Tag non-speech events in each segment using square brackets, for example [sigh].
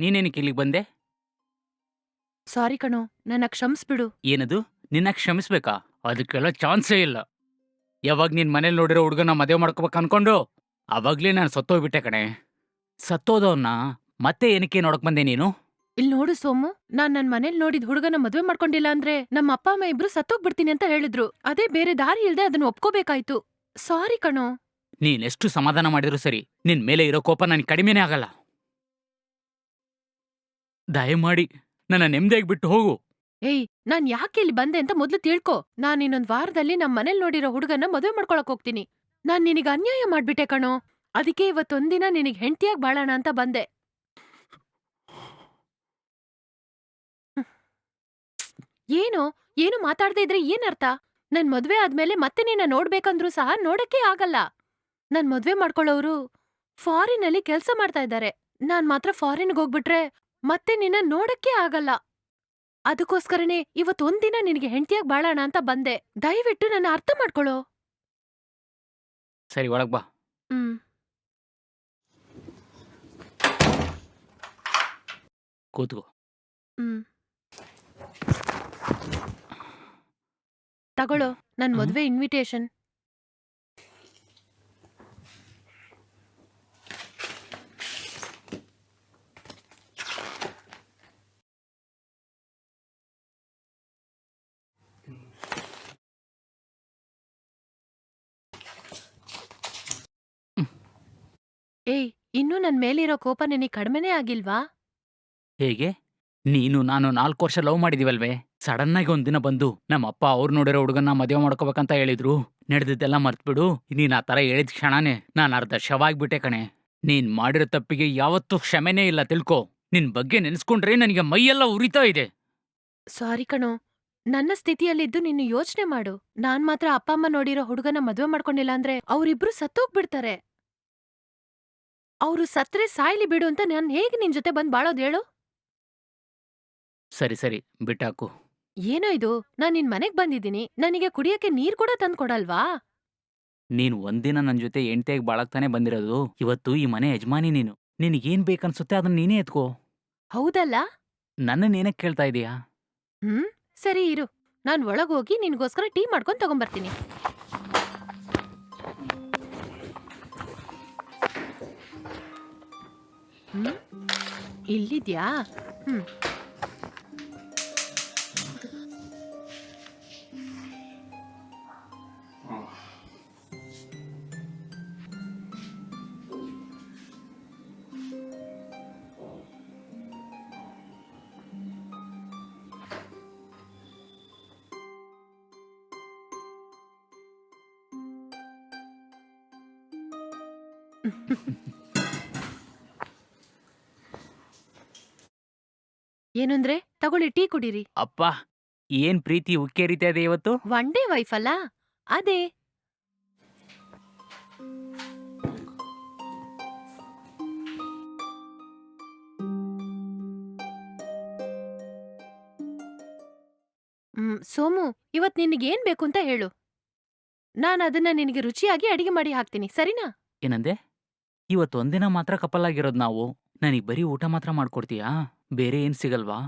ನೀನೇನಕ್ಕೆ ಇಲ್ಲಿಗೆ ಬಂದೆ? ಸಾರಿ ಕಣೋ ನನ್ನ ಕ್ಷಮಿಸ್ಬಿಡು. ಏನದು? ನಿನ್ನ ಕ್ಷಮಿಸ್ಬೇಕಾ? ಅದಕ್ಕೆಲ್ಲ ಚಾನ್ಸೇ ಇಲ್ಲ. ಯಾವಾಗ ನಿನ್ ಮನೇಲಿ ನೋಡಿರೋ ಹುಡುಗನ ಮದುವೆ ಮಾಡ್ಕೋಬೇಕು ಅನ್ಕೊಂಡು? ಅವಾಗ್ಲೇ ನಾನು ಸತ್ತೋಗ್ಬಿಟ್ಟೆ ಕಣೆ. ಸತ್ತೋದವನ್ನ ಮತ್ತೆ ಏನಕ್ಕೆ ನೋಡಕ್ ಬಂದೆ ನೀನು? ಇಲ್ಲಿ ನೋಡು ಸೋಮು ನಾನ್ ನನ್ ಮನೇಲಿ ನೋಡಿದ ಹುಡುಗನ ಮದ್ವೆ ಮಾಡ್ಕೊಂಡಿಲ್ಲ ಅಂದ್ರೆ ನಮ್ಮ ಅಪ್ಪ ಅಮ್ಮ ಇಬ್ರು ಸತ್ತೋಗ್ಬಿಡ್ತೀನಿ ಅಂತ ಹೇಳಿದ್ರು. ಅದೇ ಬೇರೆ ದಾರಿ ಇಲ್ದೆ ಅದನ್ನ ಒಪ್ಕೋಬೇಕಾಯ್ತು. ಸಾರಿ ಕಣೋ. ನೀನೆಷ್ಟು ಸಮಾಧಾನ ಮಾಡಿದ್ರು ಸರಿ ನಿನ್ ಮೇಲೆ ಇರೋ ಕೋಪ ನನಗೆ ಕಡಿಮೆನೇ ಆಗಲ್ಲ. ದಯಮಾಡಿ ನನ್ನ ನೆಮ್ಮದಿಯಾಗಿ ಬಿಟ್ಟು ಹೋಗು. ಏಯ್, ನಾನ್ ಯಾಕೆ ಇಲ್ಲಿ ಬಂದೆ ಅಂತ ಮೊದ್ಲು ತಿಳ್ಕೊ. ನಾನ್ ಇನ್ನೊಂದ್ ವಾರದಲ್ಲಿ ನಮ್ ಮನೇಲಿ ನೋಡಿರೋ ಹುಡುಗನ ಮದುವೆ ಮಾಡ್ಕೊಳಕ್ ಹೋಗ್ತೀನಿ. ನಾನ್ ನಿನಗ್ ಅನ್ಯಾಯ ಮಾಡ್ಬಿಟ್ಟೆ ಕಣೋ. ಅದಕ್ಕೆ ಇವತ್ತೊಂದಿನ ನಿನಗ್ ಹೆಂಡತಿಯಾಗ್ ಬಾಳೋಣ ಅಂತ ಬಂದೆ. ಏನು? ಏನು ಮಾತಾಡ್ದೇ ಇದ್ರೆ ಏನರ್ಥ ನನ್ ಮದ್ವೆ ಆದ್ಮೇಲೆ ಮತ್ತೆ ನಿನ್ನ ನೋಡ್ಬೇಕಂದ್ರೂ ಸಹ ನೋಡಕ್ಕೆ ಆಗಲ್ಲ. ನನ್ ಮದ್ವೆ ಮಾಡ್ಕೊಳ್ಳೋರು ಫಾರಿನಲ್ಲಿ ಕೆಲ್ಸ ಮಾಡ್ತಾ ಇದ್ದಾರೆ. ನಾನ್ ಮಾತ್ರ ಫಾರಿನ್ಗ್ ಹೋಗ್ಬಿಟ್ರೆ ಮತ್ತೆ ನಿನ್ನ ನೋಡಕ್ಕೆ ಆಗಲ್ಲ. ಅದಕ್ಕೋಸ್ಕರನೇ ಇವತ್ತೊಂದಿನ ನಿನಗೆ ಹೆಂಡತಿಯಾಗಿ ಬಾಳೋಣ ಅಂತ ಬಂದೆ. ದಯವಿಟ್ಟು ನನ್ನ ಅರ್ಥ ಮಾಡ್ಕೊಳ್ಳೋ ಸರಿ ಒಳಗ್ ಬಾ. ಹ್ಮ್. ಕೂತ್ಕೋ. ಹ್ಮ್. ತಗೊಳ್ಳೋ ನನ್ನ ಮದ್ವೆ ಇನ್ವಿಟೇಷನ್ ಏಯ್ ಇನ್ನೂ ನನ್ ಮೇಲಿರೋ ಕೋಪ ನಿನಗೆ ಕಡಿಮೆನೇ ಆಗಿಲ್ವಾ? ಹೇಗೆ? ನೀನು ನಾನು ನಾಲ್ಕು ವರ್ಷ ಲವ್ ಮಾಡಿದೀವಲ್ವೇ? ಸಡನ್ ಆಗಿ ಒಂದಿನ ಬಂದು ನಮ್ಮ ಅಪ್ಪ ಅವ್ರು ನೋಡಿರೋ ಹುಡುಗನ್ನ ಮದುವೆ ಮಾಡ್ಕೋಬೇಕಂತ ಹೇಳಿದ್ರು. ನಡೆದಿದ್ದೆಲ್ಲ ಮರ್ತ್ಬಿಡು. ನೀನ್ ಆ ತರ ಹೇಳಿದ ಕ್ಷಣನೇ ನಾನು ಅರ್ಧ ಶವ ಆಗ್ಬಿಟ್ಟೆ ಕಣೆ. ನೀನ್ ಮಾಡಿರೋ ತಪ್ಪಿಗೆ ಯಾವತ್ತೂ ಕ್ಷಮೆನೇ ಇಲ್ಲ ತಿಳ್ಕೊ. ನಿನ್ ಬಗ್ಗೆ ನೆನ್ಸ್ಕೊಂಡ್ರೆ ನನಗೆ ಮೈಯೆಲ್ಲ ಉರಿತಾ ಇದೆ. ಸಾರಿ ಕಣೋ. ನನ್ನ ಸ್ಥಿತಿಯಲ್ಲಿದ್ದು ನೀನು ಯೋಚನೆ ಮಾಡು. ನಾನ್ ಮಾತ್ರ ಅಪ್ಪ ಅಮ್ಮ ನೋಡಿರೋ ಹುಡುಗನ ಮದುವೆ ಮಾಡ್ಕೊಂಡಿಲ್ಲ ಅಂದ್ರೆ ಅವ್ರಿಬ್ರು ಸತ್ತೋಗ್ಬಿಡ್ತಾರೆ. ಅವ್ರು ಸತ್ರೆ ಸಾಯ್ಲಿ ಬಿಡು ಅಂತ ನಾನ್ ಹೇಗೆ ನಿನ್ ಜೊತೆ ಬಂದ್ ಬಾಳೋದ್ ಹೇಳು? ಸರಿ ಸರಿ ಬಿಟ್ಟಾಕು. ಏನೋ ಇದು? ನಾನ್ ನಿನ್ ಮನೆಗ್ ಬಂದಿದ್ದೀನಿ. ನನಗೆ ಕುಡಿಯಕ್ಕೆ ನೀರ್ ಕೂಡ ತಂದ್ಕೊಡಲ್ವಾ ನೀನ್ ಒಂದಿನ ನನ್ ಜೊತೆ ಎಂಟೆಗ್ ಬಾಳಕ್ತಾನೆ ಬಂದಿರೋದು. ಇವತ್ತು ಈ ಮನೆ ಯಜಮಾನಿ ನೀನು. ನಿನಗೇನ್ ಬೇಕನ್ಸುತ್ತೆ ಅದನ್ನ ನೀನೇ ಎತ್ಕೋ. ಹೌದಲ್ಲ? ನನ್ನ ನೀನಕ್ ಕೇಳ್ತಾ ಇದೀಯಾ? ಹ್ಮ್ ಸರಿ ಇರು. ನಾನ್ ಒಳಗೋಗಿ ನಿನ್ಗೋಸ್ಕರ ಟೀ ಮಾಡ್ಕೊಂಡ್ ತಗೊಂಬರ್ತೀನಿ. ಹ್ಮ್ ಇಲ್ಲಿದ್ಯಾ ಹ್ಮ್ ಏನಂದ್ರೆ ತಗೊಳ್ಳಿ ಟೀ ಕುಡೀರಿ. ಅಪ್ಪ ಏನ್ ಪ್ರೀತಿ ಉಕ್ಕೇರಿತಾ ಇದೆ ಇವತ್ತು? ಒನ್ ಡೇ ವೈಫ್ ಅಲ್ಲ? ಅದೇ. ಹ್ಮ್ ಸೋಮು ಇವತ್ ನಿನಗೇನ್ ಬೇಕು ಅಂತ ಹೇಳು. ನಾನು ಅದನ್ನ ನಿನಗೆ ರುಚಿಯಾಗಿ ಅಡಿಗೆ ಮಾಡಿ ಹಾಕ್ತೀನಿ ಸರಿನಾ? ಏನಂದೆ? ಇವತ್ತು ಒಂದಿನ ಮಾತ್ರ ಕಪಲ್ ಆಗಿರೋದು ನಾವು. ನನಗೆ ಬರೀ ಊಟ ಮಾತ್ರ ಮಾಡ್ಕೊಡ್ತೀಯಾ? ಬೇರೆ ಏನ್ ಸಿಗಲ್ವಾ?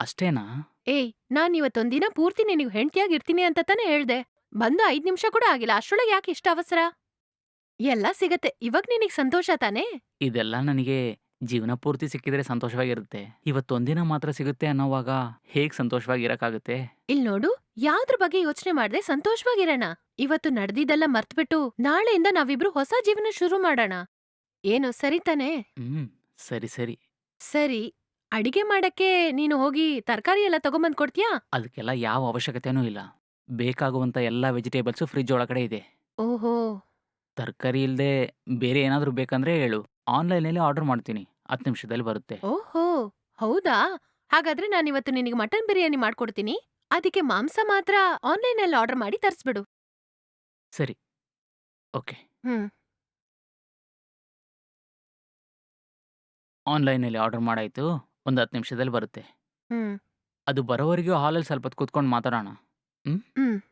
ಅಷ್ಟೇನಾ? ಏಯ್ ನಾನ್ ಇವತ್ತೊಂದಿನ ಪೂರ್ತಿ ನಿನಗೆ ಹೆಂಡತಿಯಾಗಿರ್ತೀನಿ ಅಂತ ತಾನೇ ಹೇಳ್ದೆ. ಬಂದು ಐದ್ ನಿಮಿಷ ಕೂಡ ಆಗಿಲ್ಲ ಅಷ್ಟೊಳಗೆ ಯಾಕೆ ಇಷ್ಟ ಅವಸರ? ಎಲ್ಲ ಸಿಗತ್ತೆ ಇವಾಗ ನಿನಗ್ ಸಂತೋಷ ತಾನೇ? ಇದೆಲ್ಲ ನನಗೆ ಜೀವನ ಪೂರ್ತಿ ಸಿಕ್ಕಿದ್ರೆ ಸಂತೋಷವಾಗಿರುತ್ತೆ. ಇವತ್ತೊಂದಿನ ಮಾತ್ರ ಸಿಗುತ್ತೆ ಅನ್ನೋವಾಗ ಹೇಗ್ ಸಂತೋಷವಾಗಿರಕ್ಕಾಗುತ್ತೆ? ಇಲ್ ನೋಡು ಯಾವ್ದ್ರ ಬಗ್ಗೆ ಯೋಚನೆ ಮಾಡ್ದೆ ಸಂತೋಷವಾಗಿರೋಣ. ಇವತ್ತು ನಡೆದಿದ್ದೆಲ್ಲ ಮರ್ತ್ಬಿಟ್ಟು ನಾಳೆಯಿಂದ ನಾವಿಬ್ರು ಹೊಸ ಜೀವನ ಶುರು ಮಾಡೋಣ. ಏನು ಸರಿ ತಾನೇ? ಹ್ಮ್ ಸರಿ ಸರಿ. ಸರಿ. ಅಡಿಗೆ ಮಾಡಕ್ಕೆ ನೀನು ಹೋಗಿ ತರಕಾರಿ ಎಲ್ಲ ತಗೊಂಬಂದ್ ಕೊಡ್ತೀಯಾ? ಅದಕ್ಕೆಲ್ಲ ಯಾವ ಅವಶ್ಯಕತೆನೂ ಇಲ್ಲ. ಬೇಕಾಗುವಂತ ಎಲ್ಲ ವೆಜಿಟೇಬಲ್ಸು ಫ್ರಿಜ್ ಒಳಗಡೆ ಇದೆ. ಓಹೋ! ತರಕಾರಿ ಇಲ್ಲದೆ ಬೇರೆ ಏನಾದರೂ ಬೇಕಂದ್ರೆ ಹೇಳು. ಆನ್ಲೈನಲ್ಲಿ ಆರ್ಡರ್ ಮಾಡ್ತೀನಿ. ಹತ್ತು ನಿಮಿಷದಲ್ಲಿ ಬರುತ್ತೆ. ಓಹೋ! ಹೌದಾ? ಹಾಗಾದ್ರೆ ನಾನಿವತ್ತು ನಿನಗೆ ಮಟನ್ ಬಿರಿಯಾನಿ ಮಾಡ್ಕೊಡ್ತೀನಿ. ಅದಕ್ಕೆ ಮಾಂಸ ಮಾತ್ರ ಆನ್ಲೈನಲ್ಲಿ ಆರ್ಡರ್ ಮಾಡಿ ತರಿಸ್ಬಿಡು. ಸರಿ. ಓಕೆ. ಹ್ಮ್. ಆನ್ಲೈನಲ್ಲಿ ಆರ್ಡರ್ ಮಾಡಾಯ್ತು. ಒಂದು ಹತ್ತು ನಿಮಿಷದಲ್ಲಿ ಬರುತ್ತೆ. ಹ್ಮ್. ಅದು ಬರೋವರೆಗೂ ಹಾಲಲ್ಲಿ ಸ್ವಲ್ಪ ಹೊತ್ತು ಕೂತ್ಕೊಂಡು ಮಾತಾಡೋಣ. ಹ್ಮ್?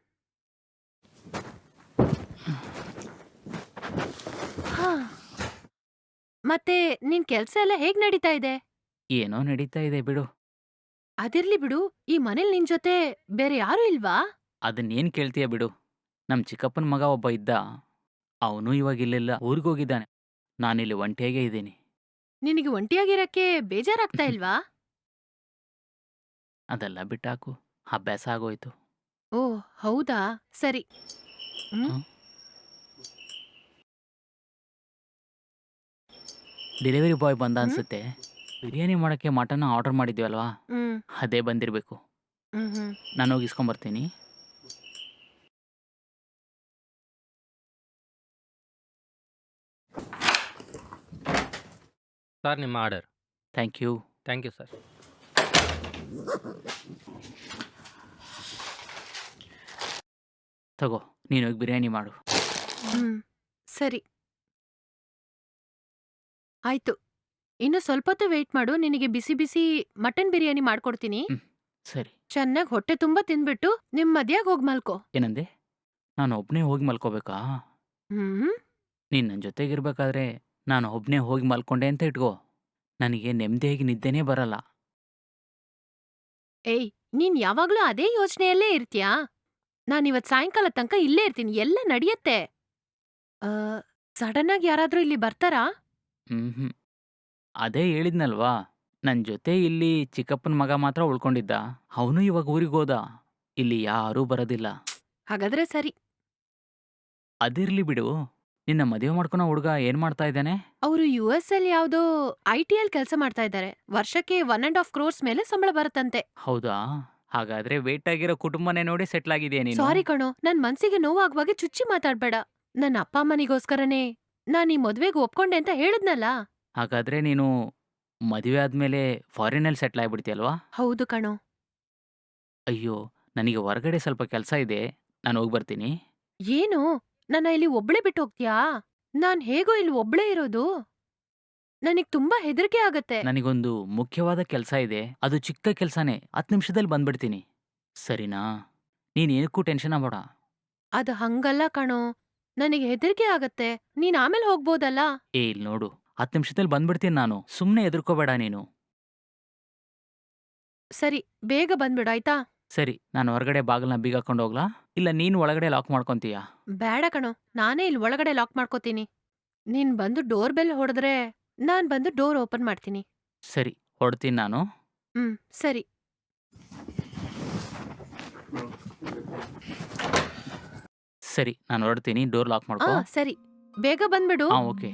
ಹಾ. ಮತ್ತೆ ನಿನ್ ಕೆಲ್ಸ ಎಲ್ಲ ಹೇಗ್ ನಡೀತಾ ಇದೆ? ಏನೋ ನಡೀತಾ ಇದೆ ಬಿಡು. ಅದಿರ್ಲಿ ಬಿಡು ಈ ಮನೇಲಿ ನಿನ್ ಜೊತೆ ಬೇರೆ ಯಾರು ಇಲ್ವಾ? ಅದನ್ನೇನ್ ಕೇಳ್ತೀಯ ಬಿಡು. ನಮ್ ಚಿಕ್ಕಪ್ಪನ ಮಗ ಒಬ್ಬ ಇದ್ದ. ಅವನು ಇವಾಗ ಇಲ್ಲೆಲ್ಲ. ಊರಿಗೋಗಿದ್ದಾನೆ ನಾನಿಲ್ಲಿ ಒಂಟಿಯಾಗೇ ಇದ್ದೀನಿ. ನಿನಗೆ ಒಂಟಿಯಾಗಿರಕ್ಕೆ ಬೇಜಾರಾಗ್ತಾ [laughs] ಇಲ್ವಾ? ಅದೆಲ್ಲ ಬಿಟ್ಟಾಕು ಅಭ್ಯಾಸ ಆಗೋಯ್ತು. ಓ ಹೌದಾ? ಸರಿ. ಡೆಲಿವರಿ ಬಾಯ್ ಬಂದ ಹ್ಮ್? ಅನ್ಸುತ್ತೆ. ಬಿರಿಯಾನಿ ಮಾಡಕ್ಕೆ ಮಟನ್ ಆರ್ಡರ್ ಮಾಡಿದ್ವಿ ಅಲ್ವಾ? ಅದೇ ಬಂದಿರಬೇಕು. ಹ್ಮ್ ಹ್ಮ್. ನಾನು ಹೋಗಿ ಇಸ್ಕೊಂಬರ್ತೀನಿ ಸರ್ ನಿಮ್ಮ order. Thank you. Thank you sir. ತಗೋ ನೀನು ಹೋಗಿ ಬಿರಿಯಾನಿ ಮಾಡು. ಹ್ಮ್ ಸರಿ. ಆಯ್ತು. ಇನ್ನು ಸ್ವಲ್ಪ ಹೊತ್ತು ವೇಟ್ ಮಾಡು ನಿನಗೆ ಬಿಸಿ ಬಿಸಿ ಮಟನ್ ಬಿರಿಯಾನಿ ಮಾಡ್ಕೊಡ್ತೀನಿ. ಸರಿ. ಚೆನ್ನಾಗಿ ಹೊಟ್ಟೆ ತುಂಬಾ ತಿಂದ್ಬಿಟ್ಟು ನಿಮ್ ಮದ್ಯಾಗ ಹೋಗಿ ಮಲ್ಕೋ. ಏನಂದೆ? ನಾನು ಒಬ್ಬನೇ ಹೋಗಿ ಮಲ್ಕೋಬೇಕಾ? ಹ್ಮ್. ನೀನು ನನ್ನ ಜೊತೆಗಿರ್ಬೇಕಾದ್ರೆ ನಾನು ಒಬ್ಬನೇ ಹೋಗಿ ಮಲ್ಕೊಂಡೆ ಅಂತ ಇಟ್ಕೋ. ನನಗೆ ನೆಮ್ಮದಿಯಾಗಿ ನಿದ್ದೆನೇ ಬರಲ್ಲ. ಏಯ್ ನೀನ್ ಯಾವಾಗ್ಲೂ ಅದೇ ಯೋಚನೆಯಲ್ಲೇ ಇರ್ತೀಯಾ? ನಾನಿವತ್ ಸಾಯಂಕಾಲ ತನಕ ಇಲ್ಲೇ ಇರ್ತೀನಿ ಎಲ್ಲ ನಡಿಯತ್ತೆ. ಸಡನ್ ಆಗಿ ಯಾರಾದ್ರೂ ಇಲ್ಲಿ ಬರ್ತಾರಾ? ಹ್ಮ್ ಅದೇ ಹೇಳಿದ್ನಲ್ವಾ ನನ್ನ ಜೊತೆ ಇಲ್ಲಿ ಚಿಕ್ಕಪ್ಪನ ಮಗ ಮಾತ್ರ ಉಳ್ಕೊಂಡಿದ್ದ. ಅವನು ಇವಾಗ ಊರಿಗೆ ಹೋದ. ಇಲ್ಲಿ ಯಾರೂ ಬರೋದಿಲ್ಲ. ಹಾಗಾದ್ರೆ ಸರಿ. ಅದಿರ್ಲಿ ಬಿಡು. ನಿನ್ನ ಮದುವೆ ಮಾಡ್ಕೊಳೋ ಹುಡುಗ ಏನ್ ಮಾಡ್ತಾ ಇದ್ದಾನೆ? ಅವರು ಯು ಎಸ್ ಅಲ್ಲಿ ಯಾವ್ದೋ ಐ ಟಿ ಎಲ್ ಕೆಲಸ ಮಾಡ್ತಾ ಇದ್ದಾರೆ. ವರ್ಷಕ್ಕೆ ಒನ್ ಅಂಡ್ ಹಾಫ್ ಕ್ರೋರ್ಸ್ ಮೇಲೆ ಸಂಬಳ ಬರುತ್ತಂತೆ. ಹೌದಾ? ಹಾಗಾದ್ರೆ ವೇಟ್ ಆಗಿರೋ ಕುಟುಂಬನೇ ನೋಡಿ ಸೆಟ್ಲ್ ಆಗಿದೆಯಾ ನೀನು? ಸಾರಿ ಕಣೋ ನನ್ ಮನ್ಸಿಗೆ ನೋವಾಗುವಾಗೆ ಚುಚ್ಚಿ ಮಾತಾಡ್ಬೇಡ. ನನ್ನ ಅಪ್ಪ ಅಮ್ಮನಿಗೋಸ್ಕರನೇ ನಾನ್ ಈ ಮದ್ವೆಗೆ ಒಪ್ಕೊಂಡೆ ಅಂತ ಹೇಳಿದ್ನಲ್ಲ? ಹಾಗಾದ್ರೆ ನೀನು ಮದುವೆ ಆದ್ಮೇಲೆ ಫಾರಿನಲ್ಲಿ ಸೆಟ್ಲ್ ಆಗ್ಬಿಡ್ತೀಯಲ್ವಾ ಹೌದು ಕಣೋ. ಅಯ್ಯೋ ನನಗೆ ಹೊರಗಡೆ ಸ್ವಲ್ಪ ಕೆಲಸ ಇದೆ. ನಾನು ಹೋಗಿ ಬರ್ತೀನಿ. ಏನು? ನನ್ನ ಇಲ್ಲಿ ಒಬ್ಳೆ ಬಿಟ್ಟು ಹೋಗ್ತೀಯಾ ನಾನ್ ಹೇಗೋ ಇಲ್ಲಿ ಒಬ್ಳೇ ಇರೋದು? ನನಗ್ ತುಂಬಾ ಹೆದರಿಕೆ ಆಗತ್ತೆ. ನನಗೊಂದು ಮುಖ್ಯವಾದ ಕೆಲಸ ಇದೆ. ಅದು ಚಿಕ್ಕ ಕೆಲಸನೇ. ಹತ್ತು ನಿಮಿಷದಲ್ಲಿ ಬಂದ್ಬಿಡ್ತೀನಿ. ಸರಿನಾ? ನೀನ್ ಏನಕ್ಕೂ ಟೆನ್ಷನ್ ಆಗಬೇಡ. ಅದು ಹಂಗಲ್ಲ ಕಣೋ. ನನಗೆ ಹೆದರಿಕೆ ಆಗತ್ತೆ. ನೀನ್ ಆಮೇಲೆ ಹೋಗ್ಬೋದಲ್ಲ? ಏ ಇಲ್ಲಿ ನೋಡು. ಹತ್ತು ನಿಮಿಷದಲ್ಲಿ ಬಂದ್ಬಿಡ್ತೀನಿ ನಾನು. ಸುಮ್ಮನೆ ಎದುರ್ಕೋಬೇಡ ನೀನು. ಸರಿ ಬೇಗ ಬಂದ್ಬಿಡು ಆಯ್ತಾ? ಸರಿ ನಾನು ಹೊರಗಡೆ ಬಾಗಿಲನ್ನ ಬೀಗ ಹೋಗ್ಲಾ? ಇಲ್ಲ ನೀನು ಒಳಗಡೆ ಲಾಕ್ ಮಾಡ್ಕೊಂತೀಯಾ? ಬೇಡ ಕಣೋ ನಾನೇ ಇಲ್ಲಿ ಒಳಗಡೆ ಲಾಕ್ ಮಾಡ್ಕೋತೀನಿ. ನೀನ್ ಬಂದು ಡೋರ್ ಬೆಲ್ ಹೊಡೆದ್ರೆ ನಾನ್ ಬಂದು ಡೋರ್ ಓಪನ್ ಮಾಡ್ತೀನಿ. ಸರಿ ಹೊಡ್ತೀನಿ ನಾನು. ಹ್ಮ್ ಸರಿ. ಸರಿ ನಾನು ಹೊರಡ್ತೀನಿ ಡೋರ್ ಲಾಕ್ ಆ ಮಾಡ್ಕೋ ಸರಿ. ಬೇಗ ಬಂದ್ಬಿಡು. ಹಾ ಓಕೆ.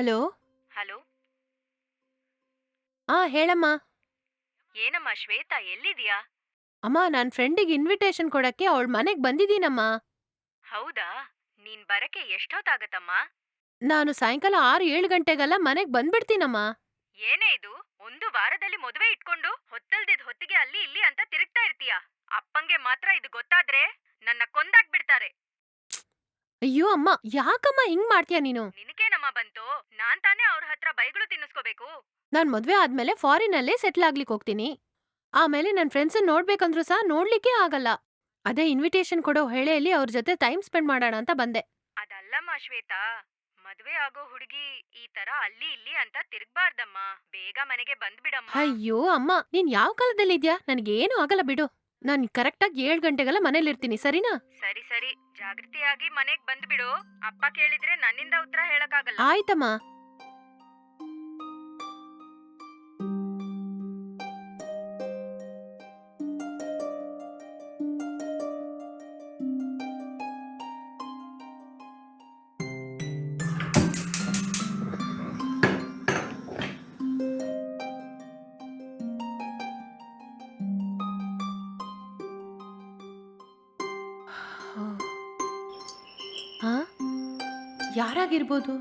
ಹಲೋ? ಹಲೋ? ಆ ಹೇಳಮ್ಮ. ಏನಮ್ಮ ಶ್ವೇತಾ ಎಲ್ಲಿದ್ಯಾ? ಅಮ್ಮ ನನ್ ಫ್ರೆಂಡಿಗೆ ಇನ್ವಿಟೇಷನ್ ಕೊಡಕ್ಕೆ ಅವಳ ಮನೆಗ್ ಬಂದಿದ್ದೀನಮ್ಮ. ಹೌದಾ? ನೀನ್ ಬರಕ್ಕೆ ಎಷ್ಟೊತ್ತಾಗತ್ತಮ್ಮ? ನಾನು ಸಾಯಂಕಾಲ ಆರು ಏಳು ಗಂಟೆಗೆಲ್ಲ ಮನೆಗ್ ಬಂದ್ಬಿಡ್ತೀನಮ್ಮ. ಏನೇ ಇದು? ಒಂದು ವಾರದಲ್ಲಿ ಮದುವೆ ಇಟ್ಕೊಂಡು ಹೊತ್ತಲ್ದಿದ್ ಹೊತ್ತಿಗೆ ಅಲ್ಲಿ ಇಲ್ಲಿ ಅಂತ ತಿರುಗ್ತಾ ಇರ್ತೀಯ? ಅಪ್ಪಂಗೆ ಮಾತ್ರ ಇದು ಗೊತ್ತಾದ್ರೆ ನನ್ನ ಕೊಂದಾಕ್ಬಿಡ್ತಾರೆ ಅಯ್ಯೋ ಅಮ್ಮ ಯಾಕಮ್ಮ ಹಿಂಗ್ ಮಾಡ್ತೀಯ ನೀನು ಬಂತು ನಾನ್ ತಾನೇ ಅವ್ರ ಹತ್ರ ಬೈಗಳು ತಿನ್ನಿಸ್ಕೋಬೇಕು ನಾನ್ ಮದ್ವೆ ಆದ್ಮೇಲೆ ಫಾರಿನಲ್ಲೇ ಸೆಟ್ಲ್ ಆಗ್ಲಿಕ್ ಹೋಗ್ತೀನಿ. ಆಮೇಲೆ ನನ್ ಫ್ರೆಂಡ್ಸ್ ನೋಡ್ಬೇಕಂದ್ರೂ ಸಹ ನೋಡ್ಲಿಕ್ಕೆ ಆಗಲ್ಲ. ಅದೇ ಇನ್ವಿಟೇಷನ್ ಕೊಡೋ ಹೇಳೆಯಲ್ಲಿ ಅವ್ರ ಜೊತೆ ಟೈಮ್ ಸ್ಪೆಂಡ್ ಮಾಡೋಣ ಅಂತ ಬಂದೆ. ಅದಲ್ಲಮ್ಮ ಶ್ವೇತಾ ಮದ್ವೆ ಆಗೋ ಹುಡುಗಿ ಈ ತರ ಅಲ್ಲಿ ಇಲ್ಲಿ ಅಂತ ತಿರ್ಗ್ಬಾರ್ದಮ್ಮ. ಬೇಗ ಮನೆಗೆ ಬಂದ್ಬಿಡಮ್ಮ. ಅಯ್ಯೋ ಅಮ್ಮ ನೀನ್ ಯಾವ ಕಾಲದಲ್ಲಿ ಕಾಲದಲ್ಲಿದ್ಯಾ? ಏನು ಆಗಲ್ಲ ಬಿಡು. ನಾನ್ ಕರೆಕ್ಟಾಗಿ ಏಳ್ ಗಂಟೆಗೆಲ್ಲ ಮನೇಲಿರ್ತೀನಿ ಸರಿನಾ? ಸರಿ ಸರಿ. ಜಾಗೃತಿಯಾಗಿ ಮನೆಗ್ ಬಂದ್ಬಿಡು. ಅಪ್ಪ ಕೇಳಿದ್ರೆ ನನ್ನಿಂದ ಉತ್ತರ ಹೇಳಕ್ಕಾಗಲ್ಲ. ಆಯ್ತಮ್ಮ. ಯಾರಾಗಿರ್ಬೋದು?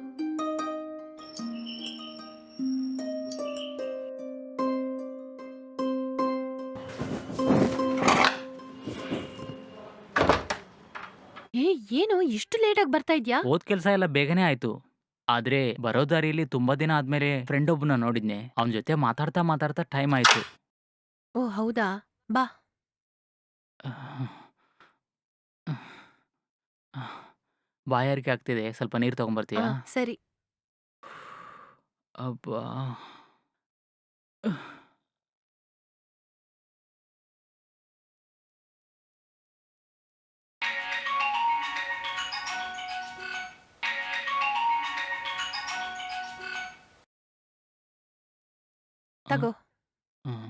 ಏ ಏನು ಇಷ್ಟು ಲೇಟಾಗಿ ಬರ್ತಾ ಇದ್ಯಾ? ಓದ್ ಕೆಲಸ ಎಲ್ಲ ಬೇಗನೆ ಆಯ್ತು. ಆದ್ರೆ ಬರೋ ದಾರಿಯಲ್ಲಿ ತುಂಬಾ ದಿನ ಆದ್ಮೇಲೆ ಫ್ರೆಂಡ್ ಒಬ್ಬನ ನೋಡಿದ್ನೆ. ಅವನ ಜೊತೆ ಮಾತಾಡ್ತಾ ಮಾತಾಡ್ತಾ ಟೈಮ್ ಆಯ್ತು. ಓ ಹೌದಾ? ಬಾ. ಬಾಯಾರಿಕೆ ಆಗ್ತಿದೆ. ಸ್ವಲ್ಪ ನೀರು ಆ, ತಗೊಂಬರ್ತೀಯಾ ಸರಿ. ಅಬ್ಬಾ. ತಗೋ. ಹ್ಮ್.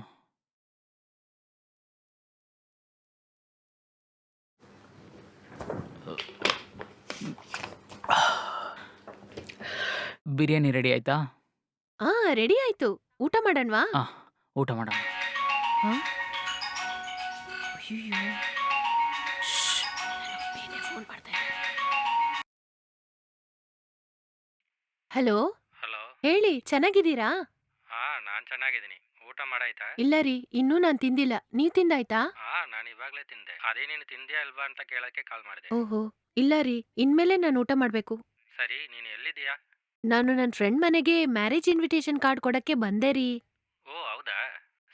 ಬಿರಿಯಾನಿ ರೆಡಿ ಆಯ್ತಾ? ಆ ರೆಡಿ ಆಯ್ತು. ಊಟ ಮಾಡೋಣವಾ? ಆ, ಊಟ ಮಾಡೋಣ. Hello hello? ಹೇಳಿ ಚೆನ್ನಾಗಿದ್ದೀರಾ? ಹಾ ನಾನ್ ಚೆನ್ನಾಗಿದ್ದೀನಿ. ಊಟ ಮಾಡಾಯ್ತಾ? ಇಲ್ಲ ರೀ ಇನ್ನೂ ನಾನು ತಿಂದಿಲ್ಲ. ನೀವ್ ತಿಂದಾಯ್ತಾ? ಹಾ ನಾನು ಇವಾಗ್ಲೇ ತಿಂದೆ. ಅದೇ ನೀನು ತಿಂದ್ಯಾ ಅಲ್ವಾ ಅಂತ ಕೇಳಕ್ಕೆ ಕಾಲ್ ಮಾಡಿದೆ. ಓಹೋ. ಇಲ್ಲ ರೀ ಇನ್ಮೇಲೆ ನಾನು ಊಟ ಮಾಡ್ಬೇಕು. ಸರಿ ನೀನು ಎಲ್ಲಿದ್ದೀಯಾ? ನಾನು ನನ್ನ ಫ್ರೆಂಡ್ ಮನೆಗೆ ಮ್ಯಾರೇಜ್ ಇನ್ವಿಟೇಷನ್ ಕಾರ್ಡ್ ಕೊಡಕ್ಕೆ ಬಂದೆ ರೀ. ಓ ಹೌದಾ?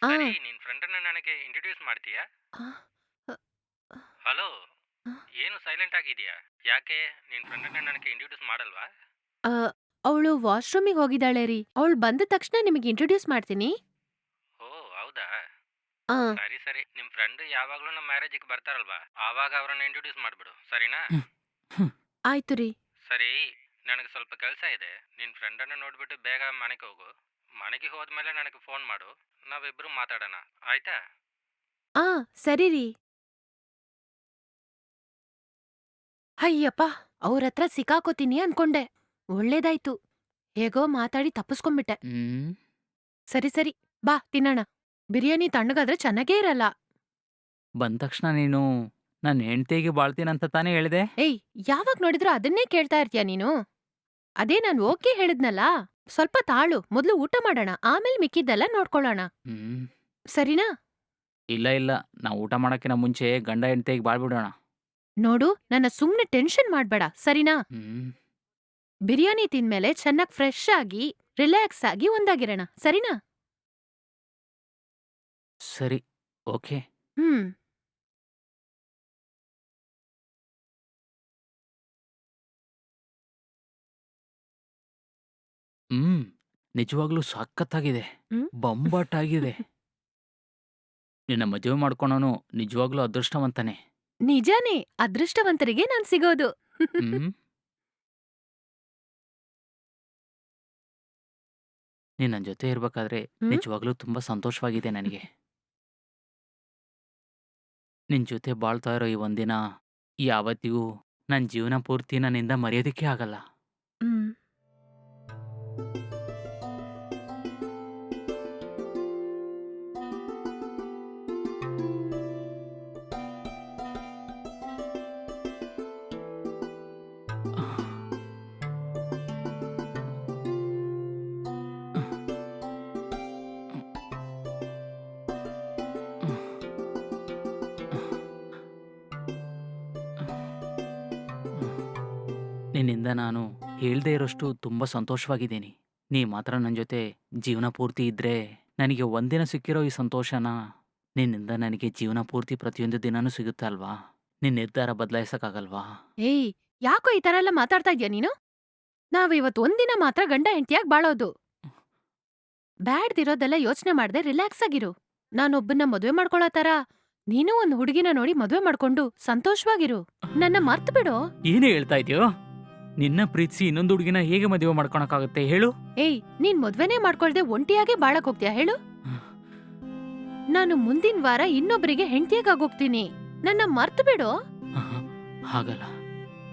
ಆ, ಸರಿ ನಿನ್ ಫ್ರೆಂಡನ್ನ ನನಗೆ ಇಂಟ್ರೊಡ್ಯೂಸ್ ಮಾಡ್ತೀಯಾ? ಆ, ಹಲೋ ಆ. ಏನು ಸೈಲೆಂಟ್ ಆಗಿದೆಯಾ ಯಾಕೆ ನಿನ್ ಫ್ರೆಂಡನ್ನ ನನಗೆ ಇಂಟ್ರೊಡ್ಯೂಸ್ ಮಾಡಲ್ವಾ? ಆ, ಅವಳು ವಾಶ್ರೂಮಿಗೆ ಹೋಗಿದ್ದಾಳೆ ರೀ. ಅವಳು ಬಂದ ತಕ್ಷಣ ನಿಮಗೆ ಇಂಟ್ರೊಡ್ಯೂಸ್ ಮಾಡ್ತೀನಿ. ಓ ಹೌದಾ? ಆ, ಸರಿ ಸರಿ. ನಿಮ್ಮ ಫ್ರೆಂಡ್ ಯಾವಾಗಲೂ ನಮ್ಮ ಮ್ಯಾರೇಜಿಗೆ ಬರ್ತಾರಲ್ವಾ? ಆವಾಗ ಅವರನ್ನ ಇಂಟ್ರೊಡ್ಯೂಸ್ ಮಾಡ್ಬಿಡು. ಸರಿನಾ? ಆಯ್ತು ರೀ. ಸರಿ. ನನಗೆ ಸ್ವಲ್ಪ ಕೆಲಸ ಇದೆ. ನಿನ್ ಫ್ರೆಂಡನ್ನ ನೋಡ್ಬಿಟ್ಟು ಬೇಗ ಮನೆಗೆ ಹೋಗು. ಮನೆಗೆ ಹೋದ್ಮೇಲೆ ನನಗೆ ಫೋನ್ ಮಾಡು. ನಾವಿಬ್ರು ಮಾತಾಡೋಣ. ಆಯ್ತಾ? ಆ ಸರಿ ರೀ. ಅಯ್ಯಪ್ಪ ಅವ್ರ ಹತ್ರ ಸಿಕ್ಕಾಕೋತೀನಿ ಅನ್ಕೊಂಡೆ. ಒಳ್ಳೇದಾಯ್ತು. ಹೇಗೋ ಮಾತಾಡಿ ತಪ್ಪಿಸ್ಕೊಂಬಿಟ್ಟೆ ಹ್ಮ್? ಸರಿ ಸರಿ. ಬಾ ತಿನ್ನೋಣ. ಬಿರಿಯಾನಿ ತಣ್ಣಗಾದ್ರೆ ಚೆನ್ನಾಗೇ ಇರಲ್ಲ. ಬಂದ ತಕ್ಷಣ ನೀನು ನನ್ನ ಹೆಂಡತಿಗೆ ಬಾಳ್ತೀನಂತ ತಾನೇ ಹೇಳಿದೆ? ಏಯ್ ಯಾವಾಗ ನೋಡಿದ್ರು ಅದನ್ನೇ ಕೇಳ್ತಾ ಇರ್ತೀಯ ನೀನು? ಅದೇ ನಾನ್ ಓಕೆ ಹೇಳಿದ್ನಲ್ಲ ಸ್ವಲ್ಪ ತಾಳು ಮೊದ್ಲು ಊಟ ಮಾಡೋಣ ಆಮೇಲೆ ಮಿಕ್ಕಿದ್ದೆಲ್ಲ ನೋಡ್ಕೊಳ್ಳೋಣ. ಹ್ಮ್. ಸರಿನಾ? ಇಲ್ಲ ಇಲ್ಲ ನಾವು ಊಟ ಮಾಡಕ್ಕಿಂತ ಮುಂಚೆ ಗಂಡ ಹೆಂಡತಿಗೆ ಬಾಳ್ಬಿಡೋಣ. ನೋಡು ನನ್ನ ಸುಮ್ನೆ ಟೆನ್ಷನ್ ಮಾಡ್ಬೇಡ ಸರಿನಾ? ಹ್ಮ್. ಬಿರಿಯಾನಿ ತಿಂದ್ಮೇಲೆ ಚೆನ್ನಾಗ್ ಫ್ರೆಶ್ ಆಗಿ ರಿಲ್ಯಾಕ್ಸ್ ಆಗಿ ಒಂದಾಗಿರೋಣ ಸರಿನಾ? ಸರಿ ಓಕೆ. ಹ್ಮ್. ಹ್ಮ್ ನಿಜವಾಗ್ಲೂ ಸಖತ್ತಾಗಿದೆ. ಹ್ಮ್? ಬೊಂಬಾಟಾಗಿದೆ. [laughs] ನಿನ್ನ ಮದುವೆ ಮಾಡ್ಕೊಳೋನು ನಿಜವಾಗ್ಲೂ ಅದೃಷ್ಟವಂತಾನೆ. ನಿಜಾನೇ ಅದೃಷ್ಟವಂತರಿಗೆ ನಾನ್ ಸಿಗೋದು. ಹ್ಮ್? ನೀನ್ ನನ್ ಜೊತೆ ಇರ್ಬೇಕಾದ್ರೆ ಹ್ಮ್? ನಿಜವಾಗ್ಲೂ ತುಂಬಾ ಸಂತೋಷವಾಗಿದೆ ನನಗೆ. ನಿನ್ ಜೊತೆ ಬಾಳ್ತಾ ಇರೋ ಈ ಒಂದಿನ ಯಾವತ್ತಿಗೂ ನನ್ ಜೀವನ ಪೂರ್ತಿ ನನ್ನಿಂದ ಮರೆಯೋದಕ್ಕೆ ಆಗಲ್ಲ. ಹ್ಮ್. ನಿನ್ನಿಂದ ನಾನು ಹೇಳ್ದೇ ಇರೋಷ್ಟು ತುಂಬಾ ಸಂತೋಷವಾಗಿದ್ದೀನಿ. ನೀ ಮಾತ್ರ ನನ್ನ ಜೊತೆ ಜೀವನ ಪೂರ್ತಿ ಇದ್ರೆ ನನಗೆ ಒಂದಿನ ಸಿಕ್ಕಿರೋ ಈ ಸಂತೋಷನ ನಿನ್ನಿಂದ ನನಗೆ ಜೀವನ ಪೂರ್ತಿ ಪ್ರತಿಯೊಂದು ದಿನನೂ ಸಿಗುತ್ತೆ ಅಲ್ವಾ? ನಿನ್ನ ನಿರ್ಧಾರ ಬದಲಾಯಿಸಕ್ಕಾಗಲ್ವಾ? ಏಯ್ ಯಾಕೋ ಈ ತರ ಎಲ್ಲ ಮಾತಾಡ್ತಾ ಇದ್ಯಾ ನೀನು? ನಾವ್ ಇವತ್ ಒಂದಿನ ಮಾತ್ರ ಗಂಡ ಹೆಂಡತಿಯಾಗಿ ಬಾಳೋದು. ಬ್ಯಾಡ್ದಿರೋದೆಲ್ಲ ಯೋಚನೆ ಮಾಡದೆ ರಿಲ್ಯಾಕ್ಸ್ ಆಗಿರು. ನಾನೊಬ್ಬನ್ನ ಮದ್ವೆ ಮಾಡ್ಕೊಳ್ಳೋ ತರ ನೀನು ಒಂದ್ ಹುಡುಗಿನ ನೋಡಿ ಮದ್ವೆ ಮಾಡ್ಕೊಂಡು ಸಂತೋಷವಾಗಿರು. ನನ್ನ ಮರ್ತ್ ಬಿಡು ಏನೇ ಹೇಳ್ತಾ ಇದೆಯೋ? ನಿನ್ನ ಪ್ರೀತಿಸಿ ಇನ್ನೊಂದು ಹುಡುಗಿನ ಹೇಗೆ ಮದುವೆ ಮಾಡ್ಕೊಳಕ್ಕಾಗುತ್ತೆ ಹೇಳು? ಏಯ್ ನೀನ್ ಮದ್ವೆನೇ ಮಾಡ್ಕೊಳ್ದೆ ಒಂಟಿಯಾಗೆ ಬಾಳಕ್ ಹೋಗ್ತೀಯಾ ಹೇಳು? ನಾನು ಮುಂದಿನ ವಾರ ಇನ್ನೊಬ್ಬರಿಗೆ ಹೆಂಡ್ತಿಯಾಗೋಗ್ತೀನಿ ನನ್ನ ಮರ್ತು ಬಿಡು. ಹಾಗಲ್ಲ.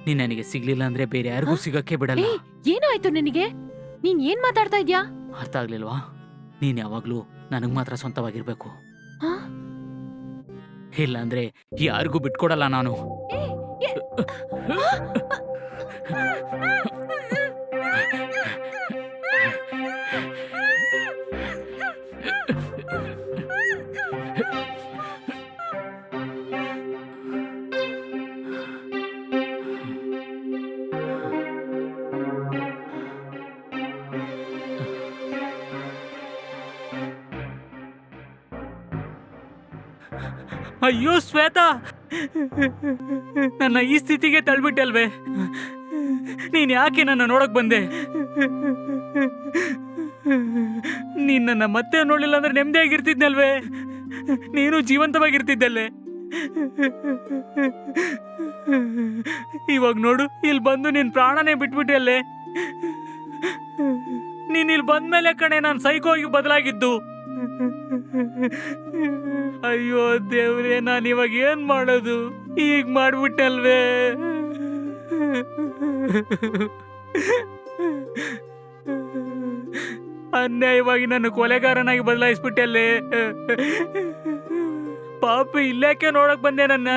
ನೀನ್ ನನಗೆ ಸಿಗ್ಲಿಲ್ಲ ಅಂದ್ರೆ ಬೇರೆ ಯಾರಿಗೂ? ಸಿಗಕ್ಕೆ ಬಿಡಲ್ಲ. ಏಯ್ ಏನಾಯ್ತು ನಿನಗೆ? ನೀನ್ ಏನ್ ಮಾತಾಡ್ತಾ ಇದ್ಯಾ? ಅರ್ಥ ಆಗ್ಲಿಲ್ವಾ? ನೀನ್ ಯಾವಾಗ್ಲೂ ನನಗ್ ಮಾತ್ರ ಸ್ವಂತವಾಗಿರ್ಬೇಕು. ಆ? ಇಲ್ಲಾಂದ್ರೆ ಯಾರಿಗೂ ಬಿಟ್ಕೊಡಲ್ಲ ನಾನು. ಏ- ಅಯ್ಯೋ, ಶ್ವೇತಾ. ನನ್ನ ಈ ಸ್ಥಿತಿಗೆ ತಳ್ಬಿಟ್ಟಲ್ವೇ? ನೀನ್ ಯಾಕೆ ನನ್ನ ನೋಡಕ್ ಬಂದೆ? ನೀನ್ ನನ್ನ ಮತ್ತೆ ನೋಡ್ಲಿಲ್ಲ ಅಂದ್ರೆ ನೆಮ್ಮದಿಯಾಗಿರ್ತಿದ್ನಲ್ವೇ? ನೀನು ಜೀವಂತವಾಗಿರ್ತಿದ್ದಲ್ಲೇ? ಇವಾಗ ನೋಡು ಇಲ್ಲಿ ಬಂದು ನಿನ್ ಪ್ರಾಣನೇ ಬಿಟ್ಬಿಟ್ಟಲ್ಲೇ ನೀನ್ ಇಲ್ಲಿ ಬಂದ್ಮೇಲೆ ಕಣೆ, ನಾನು ಸೈಕೋಗಿ ಬದಲಾಗಿದ್ದು. ಅಯ್ಯೋ ದೇವ್ರೆ, ನಾನು ಇವಾಗ ಏನ್ ಮಾಡೋದು? ಈಗ ಮಾಡ್ಬಿಟ್ಟಲ್ವೇ? ಅನ್ಯಾಯವಾಗಿ ನನ್ನ ಕೊಲೆಗಾರನಾಗಿ ಬದಲಾಯಿಸ್ಬಿಟ್ಟಲ್ಲೇ? ಪಾಪ ಇಲ್ಲಕ್ಕೆ ನೋಡಕ್ ಬಂದೆ ನನ್ನ.